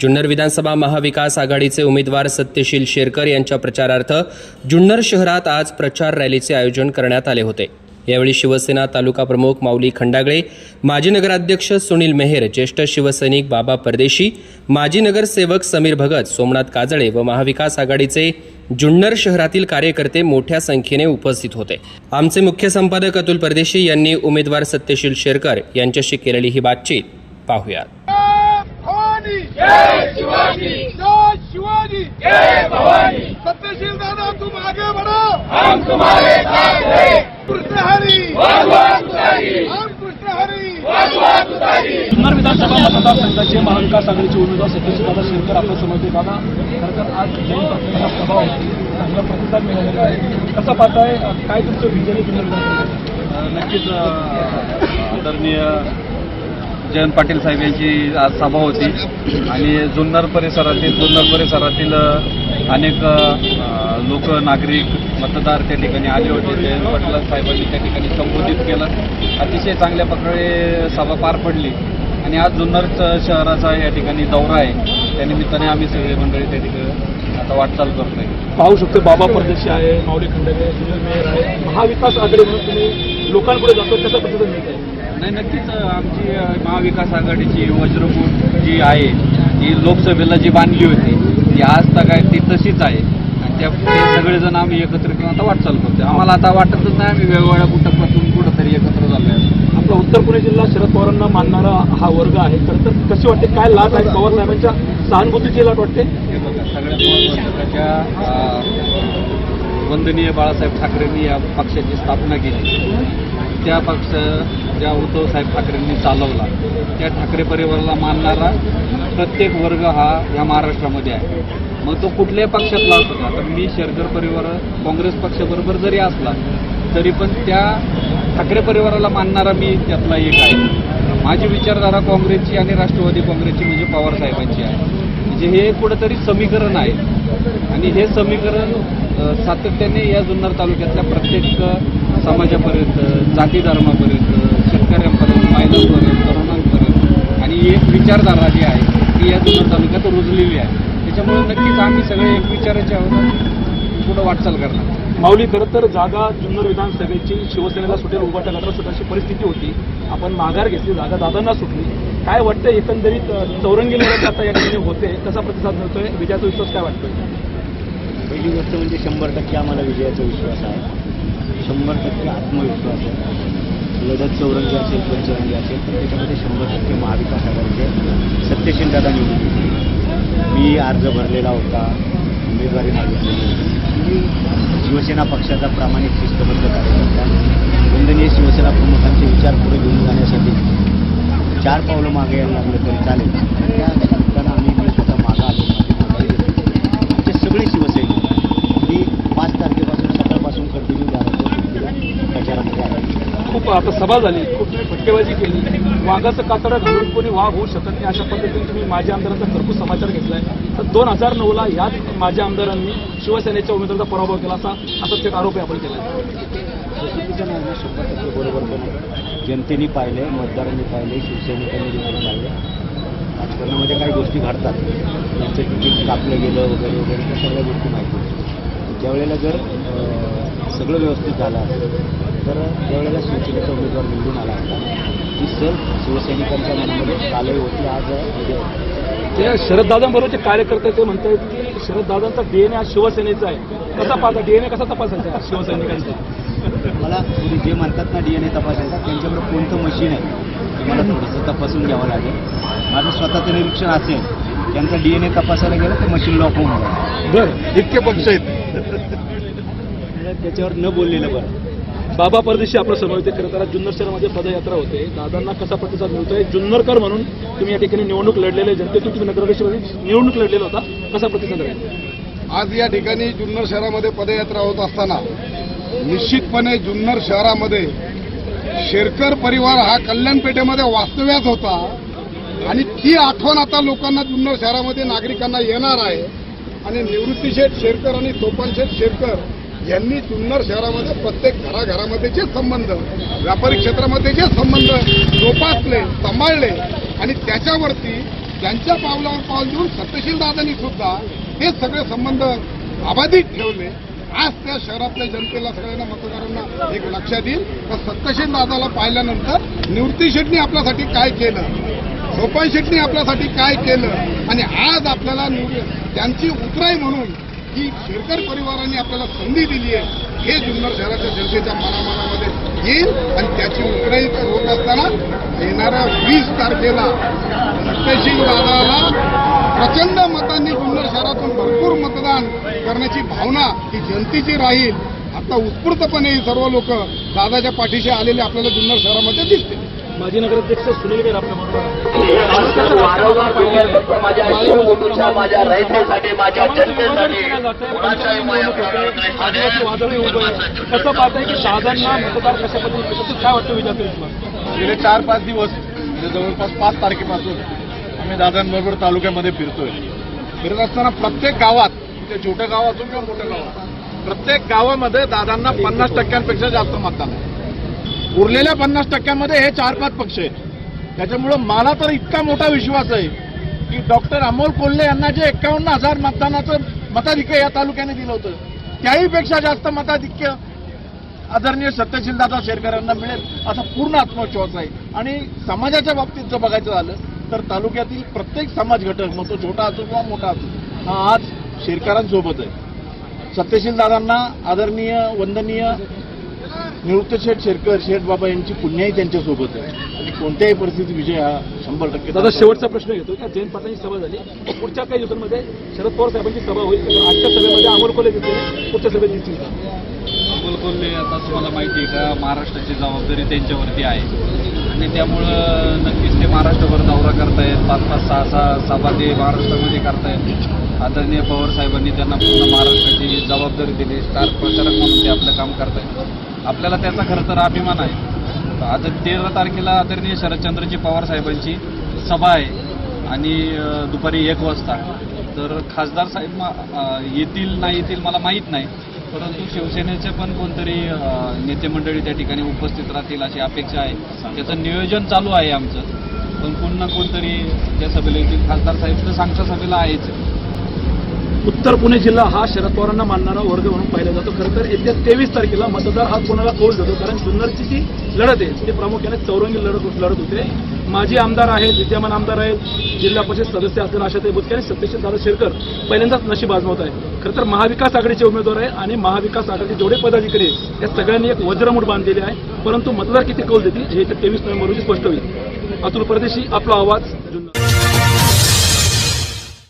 जुन्नर विधानसभा महाविकास आघाडीचे उमेदवार सत्यशील शेरकर यांच्या प्रचारार्थ जुन्नर शहरात आज प्रचार रॅलीचे आयोजन करण्यात आले होते. यावेळी शिवसेना तालुका प्रमुख माऊली खंडागळे माजी नगराध्यक्ष सुनील मेहेर ज्येष्ठ शिवसैनिक बाबा परदेशी माजी नगरसेवक समीर भगत सोमनाथ काजळे व महाविकास आघाडीचे जुन्नर शहरातील कार्यकर्ते मोठ्या संख्येने उपस्थित होते. आमचे मुख्य संपादक अतुल परदेशी यांनी उमेदवार सत्यशील शेरकर यांच्याशी केलेली ही बातचीत पाहुयात. जय शिवाजी! जय शिवाजी! जय भवानी! सत्यशील दादा तुम आगे बढ़ो। हम तुम्हारे साथ हैं। कृष्ण हरी हम कृष्ण हरी जुन्नर विधानसभा मतदारसंघाचे महाविकास आघाडीचे उमेदवार सत्यशील दादा शेरकर आपल्यासमोर येत दादा. खरं तर आज जैन पक्षाचा प्रभाव चांगला प्रतिसाद मिळालेला आहे. कसं पाहताय? काय तुमचं विजय जुन्नर विधानसभा नक्कीच आदरणीय जयंत पाटील साहेब यांची आज सभा होती. आणि जुन्नर परिसरातील जुन्नर परिसरातील अनेक लोक नागरिक मतदार त्या ठिकाणी आले होते. जयंत पाटील साहेबांनी त्या ठिकाणी संबोधित केलं. अतिशय चांगल्या प्रकारे सभा पार पडली. आणि आज जुन्नर शहराचा या ठिकाणी दौरा आहे. त्यानिमित्ताने आम्ही सगळे मंडळी त्या ठिकाणी आता वाटचाल करतोय. पाहू शकतो बाबा परदेशी आहे माऊली खंडे आहे. महाविकास आघाडी म्हणून तुम्ही लोकांपुढे जातो त्याचा प्रतिसाद मिळत आहे. नाही नक्कीच आमची महाविकास आघाडीची वज्रकूट जी आहे ती लोकसभेला जी बांधली होती ती आज तर काय ती तशीच आहे. आणि त्या ते सगळेजण आम्ही एकत्रित करून आता वाटचाल करतोय. आम्हाला आता वाटतच नाही आम्ही वेगवेगळ्या कुटुंबातून कुठंतरी एकत्र झालोय. आपला उत्तर पुणे जिल्हा शरद पवारांना मानणारा हा वर्ग आहे. खरं तर कशी वाटते काय लाट आहे पवार साहेबांच्या सहानुभूतीची लाट वाटते? अ, वंदनीय बाळासाहेब ठाकरेंनी या पक्षाची स्थापना केली. त्या पक्ष ज्या उद्धवसाहेब ठाकरेंनी चालवला त्या ठाकरे परिवाराला मानणारा प्रत्येक वर्ग हा या महाराष्ट्रामध्ये आहे. मग तो कुठल्याही पक्षातला असतो द्या तर मी शेरगर परिवार काँग्रेस पक्षाबरोबर जरी असला तरी पण त्या ठाकरे परिवाराला मानणारा मी त्यातला एक आहे. माझी विचारधारा काँग्रेसची आणि राष्ट्रवादी काँग्रेसची म्हणजे पवारसाहेबांची आहे. म्हणजे हे कुठंतरी समीकरण आहे. आणि हे समीकरण सातत्याने या जुन्नर तालुक्यातल्या प्रत्येक समाजापर्यंत जाती धर्मापर्यंत शेतकऱ्यांपर्यंत महिलांपर्यंत तरुणांपर्यंत आणि एक विचारधारा जी आहे ती या जुन्नर तालुक्यात रुजलेली आहे. त्याच्यामुळे नक्कीच आम्ही सगळे एक विचाराचे आहोत पुढं वाटचाल करणार. माऊली खरं तर जागा जुन्नर विधानसभेची शिवसेनेला सुटेल उभाटा गटात अशी परिस्थिती होती. आपण माघार घेतली जागा दादांना सुटली. काय वाटतं एकंदरीत चौरंगी लढत आता या ठिकाणी होते कसा प्रतिसाद मिळतोय? विजयाचा विश्वास काय वाटतोय? पहिली गोष्ट म्हणजे शंभर टक्के आम्हाला विजयाचा विश्वास आहे. शंभर टक्के आत्मविश्वास आहे. लढत चौरंगी असेल पंचरंगी असेल तर त्याच्यामध्ये शंभर टक्के महाविकास आघाडीचे सत्यशील दादा निवडून मी अर्ज भरलेला होता. उमेदवारी मागितलेली होती. शिवसेना पक्षाचा प्रामाणिक शिस्तबद्ध कार्यकर्ता. वंदनीय शिवसेना प्रमुखांचे विचार पुढे घेऊन जाण्यासाठी चार पावलं मागे यायला लागलं तरी चालेल त्या निमित्तानं आम्ही मी स्वतः मागं आलो माझी माघारी घेतली. आमचे सगळे शिवसैनिक मी पाच तारखेपासून सकाळपासून कंटिन्यू धाराशिव प्रचारामध्ये आहे खूप आता सभा झाली खूप तुम्ही फटकेबाजी केली. वाघाचं कातडं घालून कोणी वाघ होऊ शकत नाही अशा पद्धतीने तुम्ही माझ्या आमदारांचा भरपूर समाचार घेतलाय. तर दोन हजार नऊला याच माझ्या आमदारांनी शिवसेनेच्या उमेदवाराचा पराभव केला असा असाच एक आरोपही आपण केला बरोबर जनतेने पाहिले मतदारांनी पाहिले शिवसैनिकांनी देखील पाहिले. राजकारणामध्ये काही गोष्टी घडतात. त्यांचं तिकीट कापलं गेलं वगैरे वगैरे त्या सगळ्या गोष्टी माहिती आहेत. ज्यावेळेला जर सगळं व्यवस्थित झालं तर त्यावेळेला शिवसेनेचा उमेदवार निवडून आला असता ही सर शिवसैनिकांच्या मनामध्ये कालही होती आज उद्या होती. ते शरददादांबरोबरचे कार्यकर्ते ते म्हणतात की शरददादांचा डीएनए हा शिवसेनेचा आहे. कसा पाहता डीएनए कसा तपासायचा शिवसैनिकांचा? मला तुम्ही जे म्हणतात ना डी एन ए तपासायचा त्यांच्याकडे कोणतं मशीन आहे ते मला थोडंसं तपासून घ्यावं लागेल. माझं स्वतःचं निरीक्षण असेल त्यांचा डी एन ए तपासायला गेलं तर मशीन लॉक होऊन बरं. इतके पक्ष आहेत. त्याच्यावर न बोललेलं बरं. बाबा परदेशी आपलं समोर होते खरं तर जुन्नर शहरामध्ये पदयात्रा होते. दादांना कसा प्रतिसाद मिळतोय? जुन्नरकर म्हणून तुम्ही या ठिकाणी निवडणूक लढलेले जनतेतून तुम्ही नगराध्यक्षपदी निवडणूक लढलेला होता. कसा प्रतिसाद राहील आज या ठिकाणी जुन्नर शहरामध्ये पदयात्रा होत असताना निश्चितपणे जुन्नर शहरामध्ये शेरकर परिवार हा कल्याणपेठेमध्ये वास्तव्यात होता. आणि ती आठवण आता लोकांना जुन्नर शहरामध्ये नागरिकांना येणार आहे. आणि निवृत्तीशेठ शेरकर आणि सोपानशेठ शेरकर यांनी जुन्नर शहरामध्ये प्रत्येक घराघरामध्ये जे संबंध व्यापारी क्षेत्रामध्ये जे संबंध जोपासले सांभाळले आणि त्याच्यावरती त्यांच्या पावलावर पाऊल देऊन सत्यशील दादांनी सुद्धा हे सगळे संबंध अबाधित ठेवले. आज त्या शहरातल्या जनतेला सगळ्यांना मतदारांना एक लक्षात येईल तर सत्यशील दादाला पाहिल्यानंतर निवृत्ती शेटणी आपल्यासाठी काय केलं? सोपान शेटणी आपल्यासाठी काय केलं? आणि आज आपल्याला त्यांची उतराई म्हणून ही शेरकर परिवाराने आपल्याला संधी दिली आहे. हे जुन्नर शहराच्या जनतेच्या मनामनामध्ये येईल आणि त्याची उतराई होत असताना येणाऱ्या वीस तारखेला सत्यशील दादाला प्रचंड मतांनी जुन्नर शहरातून भरपूर मतदान करण्याची भावना ही जनतेची राहील. आता उत्स्फूर्तपणे सर्व लोक दादाच्या पाठीशी आलेले आपल्याला जुन्नर शहरामध्ये दिसते माजी नगराध्यक्ष सुनील गेर माझ्या शिवबोटूच्या माझ्या रयतेसाठी माझ्या जनतेसाठी कुणाच्याही कसं पाहताय की दादांना मतदार कशा पद्धतीने कसं काय वाटतं विचारतो तुम्हाला गेले चार पाच दिवस म्हणजे जवळपास पाच तारखेपासून आम्ही दादांबरोबर तालुक्यामध्ये फिरतोय. फिरत असताना प्रत्येक गावात ते छोटं गाव असो किंवा मोठ्या गावात प्रत्येक गावामध्ये दादांना पन्नास टक्क्यांपेक्षा जास्त मतदान आहे. उरलेल्या पन्नास टक्क्यांमध्ये हे चार पाच पक्ष आहेत. त्याच्यामुळं मला तर इतका मोठा विश्वास आहे की डॉक्टर अमोल कोल्हे यांना जे एक्कावन्न हजार मतदानाचं मताधिक्य या तालुक्याने दिलं होतं त्याहीपेक्षा जास्त मताधिक्य आदरणीय सत्यशीलदादा शेरकरांना मिळेल असा पूर्ण आत्मविश्वास आहे. आणि समाजाच्या बाबतीत जर बघायचं झालं तर तालुक्यातील प्रत्येक समाज घटक मग तो छोटा असो किंवा मोठा असो हा आज शेरकरांसोबत आहे. सत्यशीलदादांना आदरणीय वंदनीय निवृत्त शेठ शेरकर शेठ बाबा यांची पुण्याही त्यांच्यासोबत आहे. आणि कोणत्याही परिस्थितीत विजय हा शंभर टक्के दादा शेवटचा प्रश्न घेतो. की जयंत पाटलांची सभा झाली. पुढच्या काही दिवसांमध्ये शरद पवार साहेबांची सभा होईल. आजच्या सभेमध्ये अमोल कोल्हे दिसतील पुढच्या सभेत दिसतील का? अमोल कोल्हे आता तुम्हाला माहिती आहे का महाराष्ट्राची जबाबदारी त्यांच्यावरती आहे. आणि त्यामुळं नक्कीच ते महाराष्ट्रभर दौरा करतायत. पाच पाच सहा सहा सभा ते महाराष्ट्रामध्ये करतायत. आदरणीय पवार साहेबांनी त्यांना पूर्ण महाराष्ट्राची जबाबदारी दिली. स्टार प्रचारक म्हणून ते आपलं काम करतायत. आपल्याला त्याचा खरं तर अभिमान आहे. आज तेरा तारखेला आदरणीय शरदचंद्रजी पवार साहेबांची सभा आहे आणि दुपारी एक वाजता. तर खासदार साहेब येतील नाही येतील मला माहीत नाही. परंतु शिवसेनेचे पण कोणतरी नेते मंडळी त्या ठिकाणी उपस्थित राहतील अशी अपेक्षा आहे. त्याचं नियोजन चालू आहे आमचं. पण पुन्हा कोणतरी त्या सभेला येतील. खासदार साहेब तर सांगता सभेला आहेच. उत्तर पुणे जिल्हा हा शरद पवारांना मानणारा वर्ग म्हणून पाहिला जातो. खरं तर येत्या तेवीस तारखेला मतदार हा कोणाला कौल देतो? कारण जुन्नरची जी लढत आहे ती प्रामुख्याने चौरंगी लढत लढत होते. माजी आमदार आहेत विद्यमान आमदार आहेत जिल्हा परिषद सदस्य असलेला आशाताई बुचके आणि सत्यशील दादा शेरकर पहिल्यांदाच नशीब आजमावत आहे खरं तर महाविकास आघाडीचे उमेदवार आहे आणि महाविकास आघाडीचे जेवढे पदाधिकारी आहेत या सगळ्यांनी एक वज्रमूठ बांधलेली आहे. परंतु मतदार किती कौल देतील हे तेवीस नोव्हेंबर रोजी स्पष्ट होईल. अतुल परदेशी आपला आवाज जुन्नर.